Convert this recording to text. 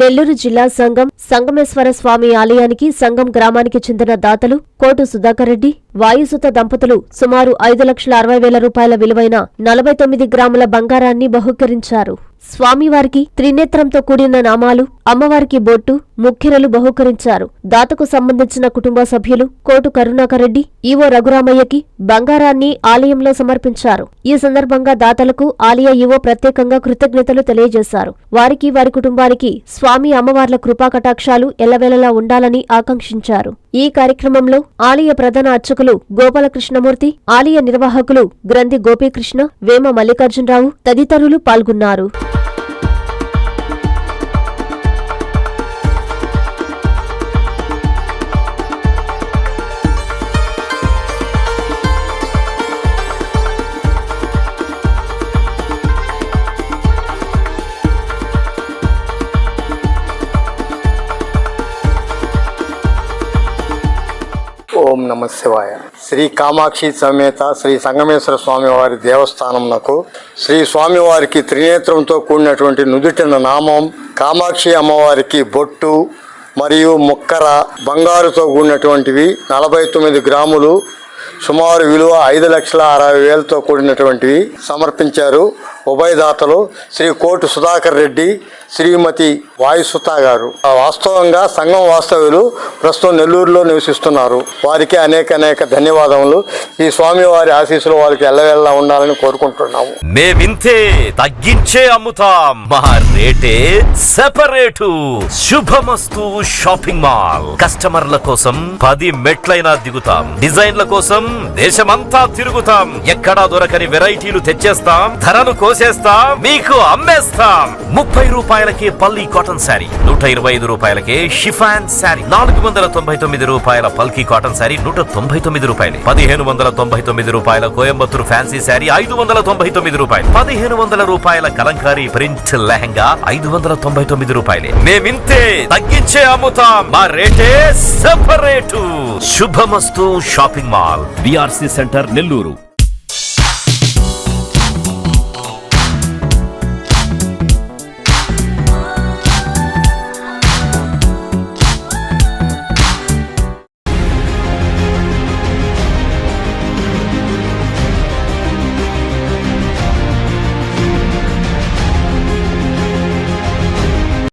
నెల్లూరు జిల్లా సంఘం సంగమేశ్వర స్వామి ఆలయానికి సంఘం గ్రామానికి చెందిన దాతలు కోటు సుధాకర్ రెడ్డి వాయుసుత దంపతులు సుమారు ఐదు లక్షల అరవై వేల రూపాయల విలువైన నలభై తొమ్మిది గ్రాముల బంగారాన్ని బహుకరించారు. స్వామివారికి త్రినేత్రంతో కూడిన నామాలు అమ్మవారికి బొట్టు ముఖ్యరలు బహుకరించారు. దాతకు సంబంధించిన కుటుంబ సభ్యులు కోటు కరుణాకరెడ్డి ఈవో రఘురామయ్యకి బంగారాన్ని ఆలయంలో సమర్పించారు. ఈ సందర్భంగా దాతలకు ఆలయ ఈవో ప్రత్యేకంగా కృతజ్ఞతలు తెలియజేశారు. వారికి వారి కుటుంబానికి స్వామి అమ్మవార్ల కృపాకటాక్షాలు ఎల్లవేళలా ఉండాలని ఆకాంక్షించారు. ఈ కార్యక్రమంలో ఆలయ ప్రధాన అర్చకులు గోపాలకృష్ణమూర్తి ఆలయ నిర్వాహకులు గ్రంథి గోపీకృష్ణ వేమ మల్లికార్జునరావు తదితరులు పాల్గొన్నారు. ఓం నమ శివాయ. శ్రీ కామాక్షి సమేత శ్రీ సంగమేశ్వర స్వామివారి దేవస్థానంనకు శ్రీ స్వామివారికి త్రినేత్రంతో కూడినటువంటి నుదుటిన నామం కామాక్షి అమ్మవారికి బొట్టు మరియు ముక్కర బంగారుతో కూడినటువంటివి నలభై తొమ్మిది గ్రాములు సుమారు విలువ ఐదు లక్షల అరవై వేలతో కూడినటువంటివి సమర్పించారు. ఉభయదాతలు శ్రీ కోటు సుధాకర్ రెడ్డి శ్రీమతి వాయుసుత గారు. ఆ వాస్తవంగా సంఘం వాస్తవ్యులు ప్రస్తుతం నెల్లూరులో నివసిస్తున్నారు. వారికి అనేక అనేక ధన్యవాదములు. ఈ స్వామి వారి ఆశీస్సులు వారికి ఎల్లవెల్లా ఉండాలని కోరుకుంటున్నాము. మేమింతే తగ్గించే అమ్ముతాం. మా రేటే సెపరేటు. శుభమస్తు షాపింగ్ మాల్. కస్టమర్ల కోసం పది మెట్లైనా దిగుతాం. డిజైన్ల కోసం దేశమంతా తిరుగుతాం. ఎక్కడా దొరకని వెరైటీలు తెచ్చేస్తాం. ధరను కోసేస్తాం. మీకు అమ్మేస్తాం. ముప్పై రూపాయలకే పల్లి కాటన్ శారీ. నూట ఇరవై ఐదు రూపాయలకే షిఫాన్ శారీ. నాలుగు వందల తొంభై తొమ్మిది రూపాయల పల్కి కాటన్ శారీ నూట తొంభై తొమ్మిది రూపాయలు. పదిహేను వందల తొంభై తొమ్మిది రూపాయల కోయంబత్తూరు ఫ్యాన్సీ శారీ ఐదు వందల తొంభై తొమ్మిది రూపాయలు. పదిహేను వందల రూపాయల కలంకారీ ప్రింట్ లెహంగా ఐదు వందల తొంభై తొమ్మిది రూపాయలే. మేమింతే తగ్గించే అమ్ముతాం. మా రేటే separate. Shubhamastu shopping mall BRC centre Nellore.